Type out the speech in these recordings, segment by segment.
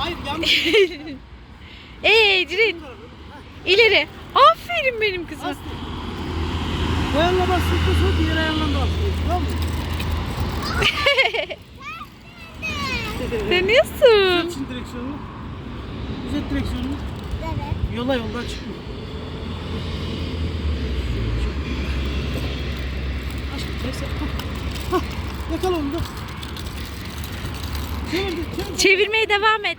Hayır yanlış. Ee Ecrin. İleri. Aferin benim kızıma. Aslı. Bu ayağınla bastıkça sonra diğer ayağınla da atlıyorsun. Tamam mı? Deniyorsun. Şimdi direksiyonunu. Düzelt direksiyonunu. Evet. Yola yoldan çıkma. Aşkım neyse. Hah. Hah. Yakala onu da. Çevir, çevir. Çevirmeye devam et.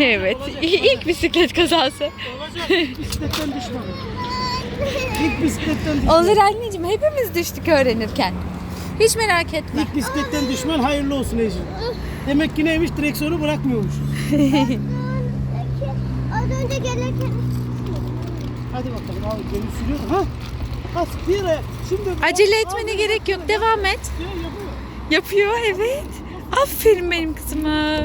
Evet. İlk bisiklet kazası. Bisikletten düşme. İlk bisikletten düşme. Olur anneciğim hepimiz düştük öğrenirken. Hiç merak etme. İlk bisikletten düşmen hayırlı olsun Ecin. Demek ki neymiş direksiyonu bırakmıyormuşuz. Az önce gelirken Hadi bakalım abi gemi sürüyor. Ha? Bas bir ayak. Şimdi Acele etmene gerek yok. Devam et. Ya, yapıyor. Yapıyor evet. Aferin benim kızıma.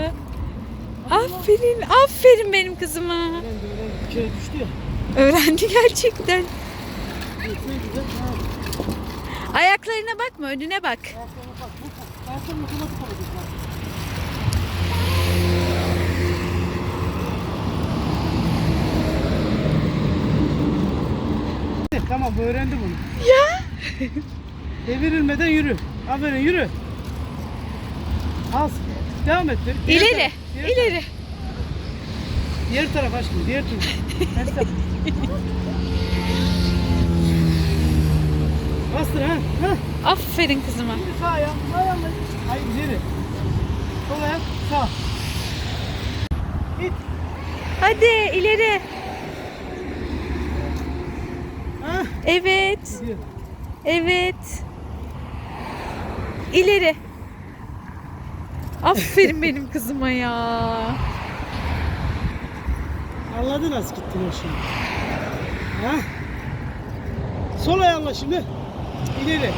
Aferin, aferin benim kızıma. Öğrendi öğrendi. Bir kere düştü ya. Öğrendi gerçekten. Ayaklarına bakma, önüne bak. Ayaklarına bak. olacak. Tamam bu öğrendi bunu. Ya. Devirilmeden yürü. Aferin yürü. Az. Devam et. Diğer İleri, taraf, diğer ileri. taraf. Diğer taraf aşkım, diğer taraf. Bastır ha. ha. Aferin kızıma. Şimdi sağ ayağım, sağ ayağımla. Hayır ileri. Sol ayak, sağ. Git. Hadi ileri. Ha. Evet, Gidiyor. evet. İleri. Aferin benim kızıma ya. Anladın nasıl gittin o şimdi. Ha? Sol ayağınla şimdi. İleri.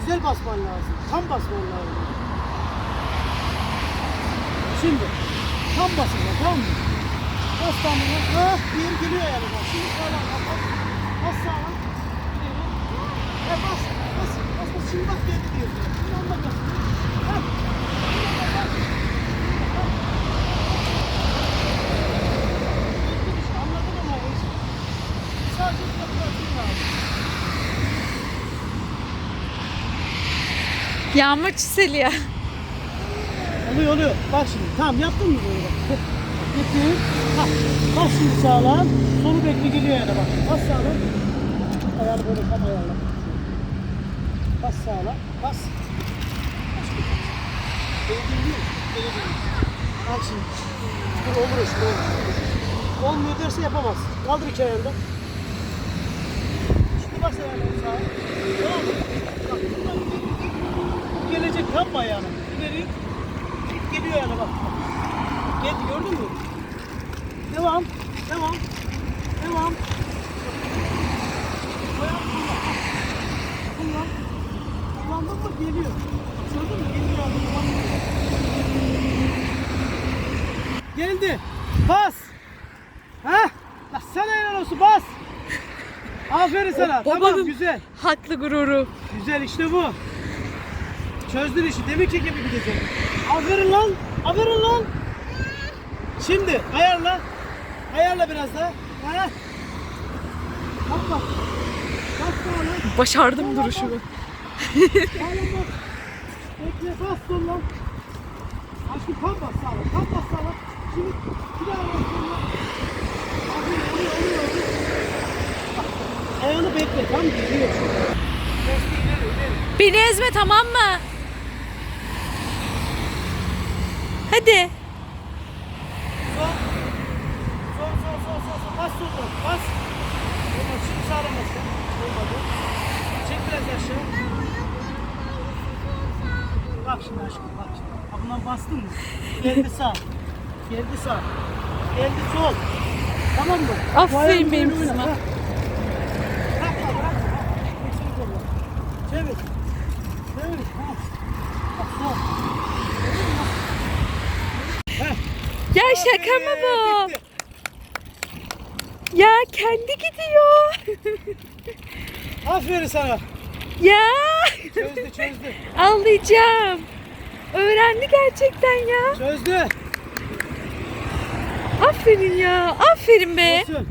Güzel basman lazım. Tam basman lazım. Şimdi tam basacaksın tamam mı? Bas tamamını. Ha, diğeri geliyor yani. Şimdi sağlam bak. Bas. E bas. Bas. Bas bas. Şimdi bak geldi diyor. Şimdi onunla bas. İşte, Anladın ama. Oluyor oluyor. Bak şimdi. Tamam yaptın mı böyle bak. Getir. Ha. Bas şimdi sağlam. Solu bekle geliyor yani bak. Bas sağlam. Ayağını böyle tam ayarla. Bas sağlam. Bas. Değdin değil mi? Değdin. Bak şimdi. Dur olur işte. Olmuyor derse yapamaz. Kaldır iki ayağını da. Şimdi bas ayağını sağa. Tamam mı? Bak buradan gelecek mı ayağına? İleri. Geliyor yani bak. Geldi gördün mü? Devam. Devam. Devam. Ayağı kullan. Kullan. Kullandın mı geliyor. Gördün mü? Geliyor kullandın. Geldi. Bas. Ha? La sana helal olsun bas. Aferin sana. Tamam güzel. Haklı gururu. Güzel işte bu. Çözdün işi. Demek ki gibi gidecek. Aferin lan. Aferin lan. Şimdi ayarla. Ayarla biraz daha. Ha? Bak bak. Sağlam. Başardım duruşumu. Sağlam bak. Bekle bas sol lan. Aşkım tam bas sağlam. Tam bas sağlam. Şimdi bir daha bas sol lan. Aferin oluyor oluyor oluyor. Bak, Ayağını bekle. Tam geliyor. Beni ezme tamam mı? Hadi. Sol. Sol sol sol sol sol. Bas sol sol. Bas. Olmaz. Şimdi sağlam bas. Olmadı. Çek biraz aşağı. Bak şimdi aşkım bak şimdi. Ha bundan bastın mı? Geldi sağ. Geldi sağ. Geldi sol. Tamam mı? Aferin benim kızıma. oyna, ha. Bırakma bırakma. Eksik zorla. Çevir. Çevir. Ha. Bak sol. Gördün mü? Ya şaka mı bu? Ya kendi gidiyor. Aferin sana. Ya Çözdü çözdü. ağlayacağım. Öğrendi gerçekten ya. Çözdü. Aferin ya. Aferin be. Olsun.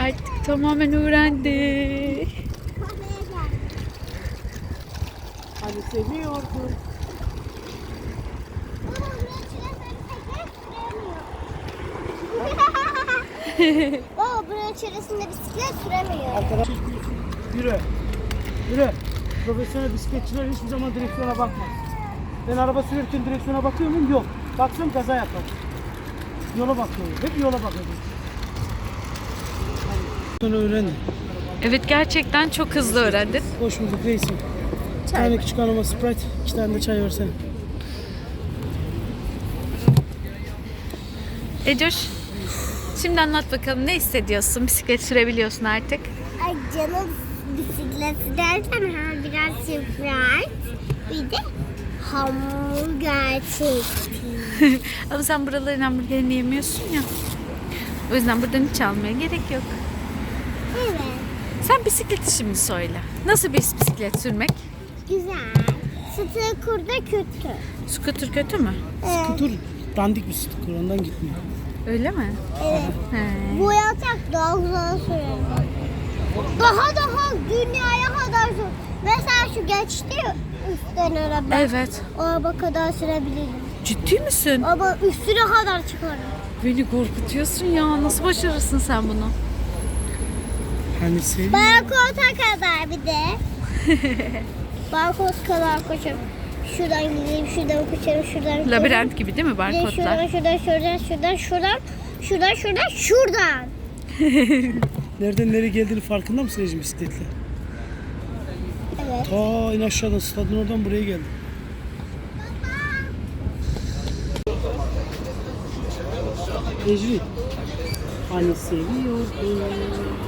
Artık tamamen öğrendi. Hani seviyordun. Baba buraya çilesini bisiklet süremiyor. Baba buraya çilesinde bisiklet süremiyor. Arkadaş yürü. Yürü. Profesyonel bisikletçiler hiçbir zaman direksiyona bakmaz. Ben araba sürerken direksiyona bakıyor muyum? Yok. Baksam kaza yapar. Yola bakıyorum. Hep yola bakıyorum. Sonra öğrendim. Evet gerçekten çok hızlı öğrendin. Hoş bulduk reisim. Bir tane küçük hanıma Sprite, iki tane de çay versene. Ecoş, şimdi anlat bakalım ne hissediyorsun? Bisiklet sürebiliyorsun artık. Ay canım bisikleti derken ha biraz Sprite. Bir de hamburger çekti. Ama sen buraların hamburgerini yemiyorsun ya. O yüzden buradan hiç almaya gerek yok. Evet. Sen bisikleti şimdi söyle. Nasıl bir bisiklet sürmek? Güzel. Sıtı da kötü. Scooter kötü mü? Evet. Dur, dandik bir sticker ondan gitmiyor. Öyle mi? evet. He. Boyatak daha uzun sürer. Daha daha dünyaya kadar sür. Mesela şu geçti ya üstten araba. Evet. O araba kadar sürebilirim. Ciddi misin? Ama üstüne kadar çıkarım. Beni korkutuyorsun ya. Nasıl başarırsın sen bunu? Hani seviyor. Barkota kadar bir de. Barkod kadar koşarım. Şuradan gideyim, şuradan koşarım, şuradan. Labirent gibi değil mi barkodlar? Şuradan, şuradan, şuradan, şuradan, şuradan, şuradan, şuradan, şuradan. Nereden nereye geldiğini farkında mısın Ecim bisikletle? Evet. Ta in aşağıdan stadın oradan buraya geldim. Ecri. Hani seviyordun.